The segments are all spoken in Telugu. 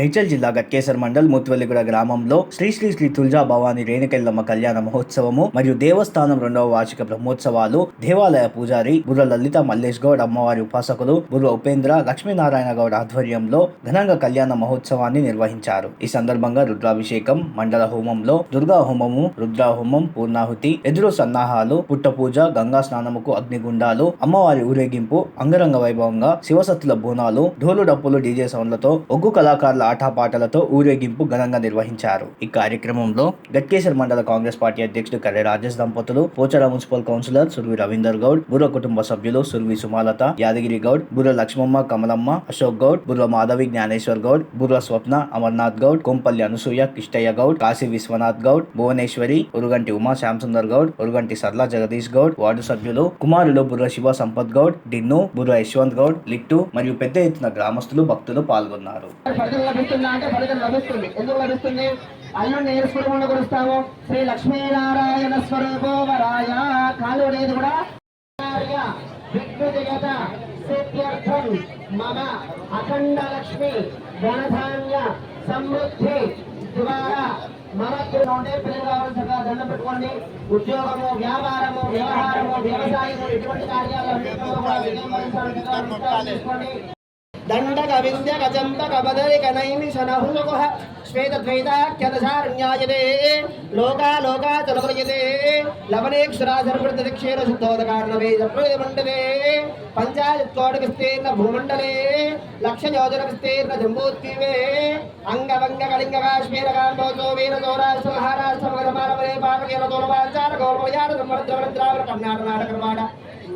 మేడ్చల్ జిల్లా గట్కేసర్ మండల్ ముత్వెల్లిగూడ గ్రామంలో శ్రీ శ్రీ శ్రీ తుల్జా భవాని రేణుకెల్లమ్మ కళ్యాణ మహోత్సవము మరియు దేవస్థానం రెండవ వార్షిక బ్రహ్మోత్సవాలు దేవాలయ పూజారి బుర్ర లలిత మల్లేష్ గౌడ్ అమ్మవారి ఉపాసకులు బుర్ర ఉపేంద్ర లక్ష్మీనారాయణ గౌడ్ ఆధ్వర్యంలో ఘనంగా కళ్యాణ మహోత్సవాన్ని నిర్వహించారు. ఈ సందర్భంగా రుద్రాభిషేకం మండల హోమంలో దుర్గా హోమము రుద్రాహోమం పూర్ణాహుతి ఎదురు సన్నాహాలు పుట్ట పూజ గంగా స్నానముకు అగ్నిగుండాలు అమ్మవారి ఊరేగింపు అంగరంగ వైభవంగా శివసత్తుల బోనాలు ఢోలు డప్పులు డీజే సౌండ్లతో ఒగ్గు కళాకారుల ఆటపాటలతో ఊరేగింపు ఘనంగా నిర్వహించారు. ఈ కార్యక్రమంలో గట్కేసర్ మండల కాంగ్రెస్ పార్టీ అధ్యక్షుడు కర్రె రాజేష్ దంపతులు పోచార మున్సిపల్ కౌన్సిలర్ సుర్వి రవీందర్ గౌడ్ బుర్ర కుటుంబ సభ్యులు సుర్వి సుమాలత యాదగిరి గౌడ్ బుర్ర లక్ష్మమ్మ కమలమ్మ అశోక్ గౌడ్ బుర్ర మాధవి జ్ఞానేశ్వర్ గౌడ్ బుర్ర స్వప్న అమర్నాథ్ గౌడ్ కొంపల్లి అనసూయ కిష్టయ్య గౌడ్ కాశీ విశ్వనాథ్ గౌడ్ భువనేశ్వరి ఉరుగంటి ఉమా శ్యాంసుందర్ గౌడ్ ఉరుగంటి సర్లా జగదీష్ గౌడ్ వార్డు సభ్యులు కుమారులు బుర్ర శివ సంపత్ గౌడ్ డిన్ను బుర్ర యశ్వంత్ గౌడ్ లిట్టు మరియు పెద్ద ఎత్తున గ్రామస్తులు భక్తులు పాల్గొన్నారు. లభిస్తుందా అంటే ఫలితం లభిస్తుంది. ఎందుకు లభిస్తుంది? అల్లుడిని ఏ స్వరూపంలో కొలుస్తాము. శ్రీ లక్ష్మీనారాయణ స్వరూపోవరాయ కాలు అనేది కూడా విఘ్నజగత సిద్ధ్యర్థం. మమ అఖండ లక్ష్మి ధనధాన్య సమృద్ధి ద్వారా. మనకు ఉంటే పిల్లలు కావాల్సిన దండం పెట్టుకోండి. ఉద్యోగము వ్యాపారము వ్యవహారము వ్యవసాయము ఎటువంటి కార్యాలు కూడా విజయం వరించాలని దండక వింధ్య గజంబక బదరిక నైమి శనహుముఖ శ్వేత లోకా లోకా చలప్రయతే లవనేక్షరాధర్మృతక్షేర శుద్ధోదకార్ణవే మండలే పంచాయత్కోట విస్తీర్ణ భూమండలే లక్ష యోజన విస్తీర్ణ జంబూద్వీపే అంగవంగ కళింగ కాశ్మీర కాంబోజో వీర సౌరాష్ట్ర మహారాష్ట్ర మగధ పాలవలే పాపకేర దూరపాచార గౌరవయాన సంవత్సర ద్రావిడ కర్ణాటక నాటకమాడ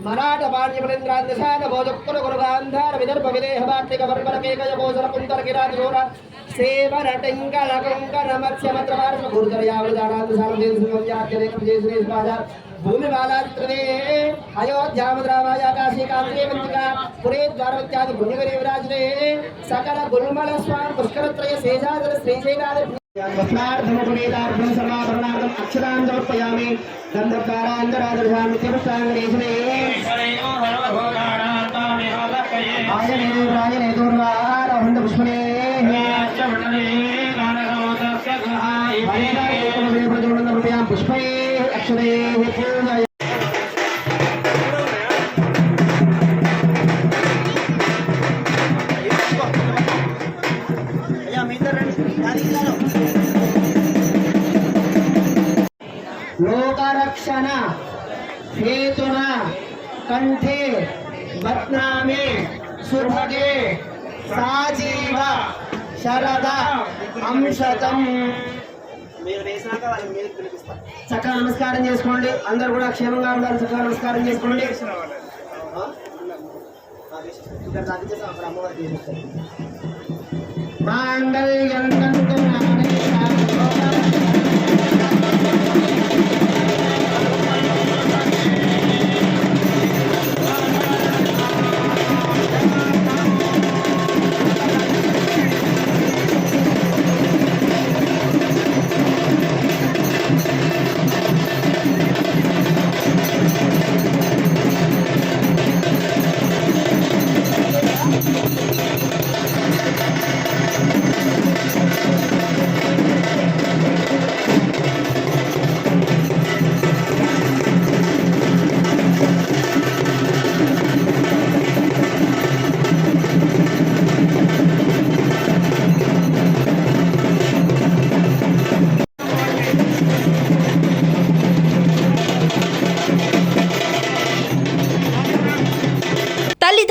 मराठ बाल्य बलिंद्रांधशान भोजपुर गुरुगांधार विदर्भ विदेह वार्तिक वर्मर केकय भोजन कुंतर गिराज घोरा सेवर टिंगल कुंकर मत्स्य मत्र पार्श्व गुरुजर यावर जानांद सारम जय सिंह यात्रे कृप जय श्री बाजा भूमि बाला त्रिवे अयोध्या मद्रावाय आकाशी कांत्रे मंतिका पुरे द्वार इत्यादि भूमि विराज रे सकल गुलमल स्वाम पुष्कर त्रय सेजादर श्री सेनादर వస్త్రార్థముపేతార్థం సర్వాభరణార్థం అక్షరాన్ సమర్పయామి గంధకారాంతరాదర్శామి తిరుష్టాంగరేశనే ఆయనే రాయనే పుష్పనే పుష్పే అక్షరే లోకరక్షణ హేతున కంఠే బత్నామే సుభగే సాజీవ శరద అంశతం చక్కగా నమస్కారం చేసుకోండి. అందరు కూడా క్షేమంగా ఉండాలి. చక్కగా నమస్కారం చేసుకోండి. ఆ?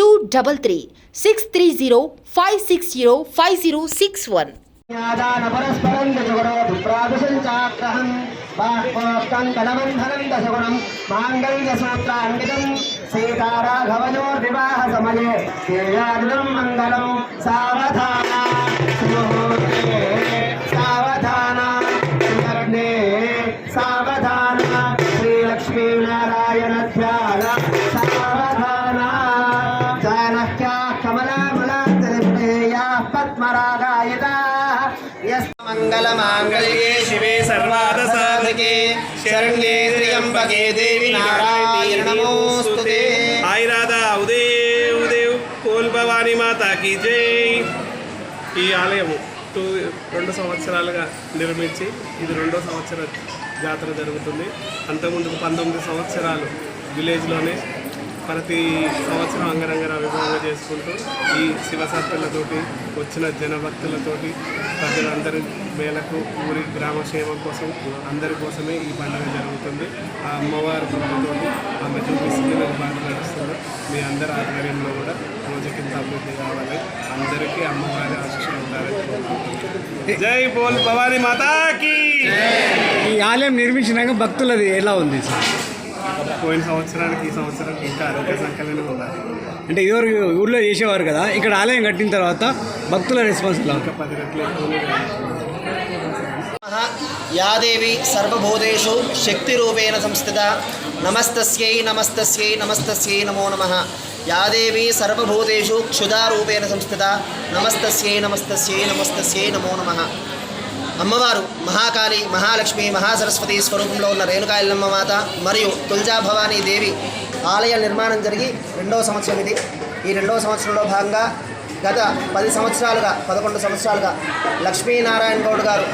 two double three six three zero five six zero five zero six one జ్ఞాదాన పరస్పరం దశగుణో విప్రాదుషం చాగ్రహం బాష్పోక్తం కలబంధనం దశగుణం మాంగళ్య సీతారాఘవయోర్వివాహ సమయే మంగళం సావధానా మంగళమాంగళ్యే శివే సర్వార్థసాధకే శరణ్యే త్ర్యంబకే దేవి నారాయణీ నమోస్తుతే హాయ్ రాధా ఉదయ్ ఉదయ్ కోల్ భవానీ మాతాకి జై. ఈ ఆలయము టూ రెండు సంవత్సరాలుగా నిర్మించి ఇది రెండో సంవత్సర జాతర జరుగుతుంది. అంతకుముందుకు పంతొమ్మిది సంవత్సరాలు విలేజ్లోనే ప్రతి సంవత్సరం అంగరంగ వైభవంగా చేసుకుంటూ ఈ శివసత్తులతోటి వచ్చిన జనభక్తులతోటి ప్రజలందరి మేలకు ఊరి గ్రామక్షేమం కోసం అందరి కోసమే ఈ పండుగ జరుగుతుంది. ఆ అమ్మవారి బుద్ధితోటి ఆమె చూపిస్తున్న బాగా నడుస్తుంది మీ అందరి ఆధ్వర్యంలో కూడా రోజుకింత అభివృద్ధి కావాలి. అందరికీ అమ్మవారి ఆశీస్సులు ఉండాలని. జై బోల్ భవానీ మాతాకి! ఈ ఆలయం నిర్మించినాక భక్తులది ఎలా ఉంది సార్? పోయిన సంవత్సరానికి ఈ సంవత్సరానికి ఇంకా ఆరోగ్య సంకలనం ఉండాలి. అంటే ఇదివరకు ఊర్లో చేసేవారు కదా ఇక్కడ ఆలయం కట్టిన తర్వాత భక్తుల రెస్పాన్స్ యాదేవి సర్వభూతేషు శక్తి రూపేణ సంస్థిత నమస్తస్యై నమస్తస్యై నమస్తస్యై నమో నమః. యాదేవి సర్వభూతేషు క్షుధారూపేణ సంస్థిత నమస్తస్యై నమస్తస్యై నమస్తస్యై నమో నమః. అమ్మవారు మహాకాళి మహాలక్ష్మి మహాసరస్వతి స్వరూపంలో ఉన్న రేణుకాయలమ్మ మాత మరియు తుల్జా భవానీ దేవి ఆలయ నిర్మాణం జరిగి రెండవ సంవత్సరం ఇది. ఈ రెండవ సంవత్సరంలో భాగంగా గత పది సంవత్సరాలుగా పదకొండు సంవత్సరాలుగా లక్ష్మీనారాయణ గౌడ్ గారు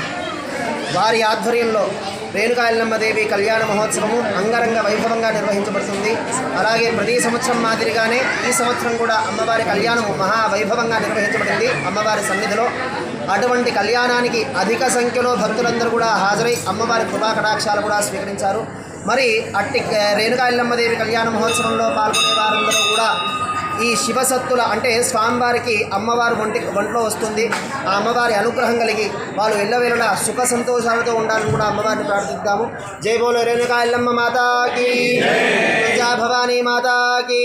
వారి ఆధ్వర్యంలో రేణుకా దేవి కళ్యాణ మహోత్సవము అంగరంగ వైభవంగా నిర్వహించబడుతుంది. అలాగే ప్రతి సంవత్సరం మాదిరిగానే ఈ సంవత్సరం కూడా అమ్మవారి కళ్యాణము మహా వైభవంగా నిర్వహించబడింది అమ్మవారి సన్నిధిలో. అటువంటి కళ్యాణానికి అధిక సంఖ్యలో భక్తులందరూ కూడా హాజరై అమ్మవారి కృపా కటాక్షాలు కూడా స్వీకరించారు. మరి అట్టి రేణుకా ఎల్లమ్మ దేవి కళ్యాణ మహోత్సవంలో పాల్గొనే వారందరూ కూడా ఈ శివసత్తుల అంటే స్వామివారికి అమ్మవారు ఒంటి ఒంట్లో వస్తుంది. ఆ అమ్మవారి అనుగ్రహం కలిగి వాళ్ళు ఎల్లవేళలా సుఖ సంతోషాలతో ఉండాలని కూడా అమ్మవారిని ప్రార్థిద్దాము జై బోలో రేణుకా మాతాకి భవానీ మాతాకి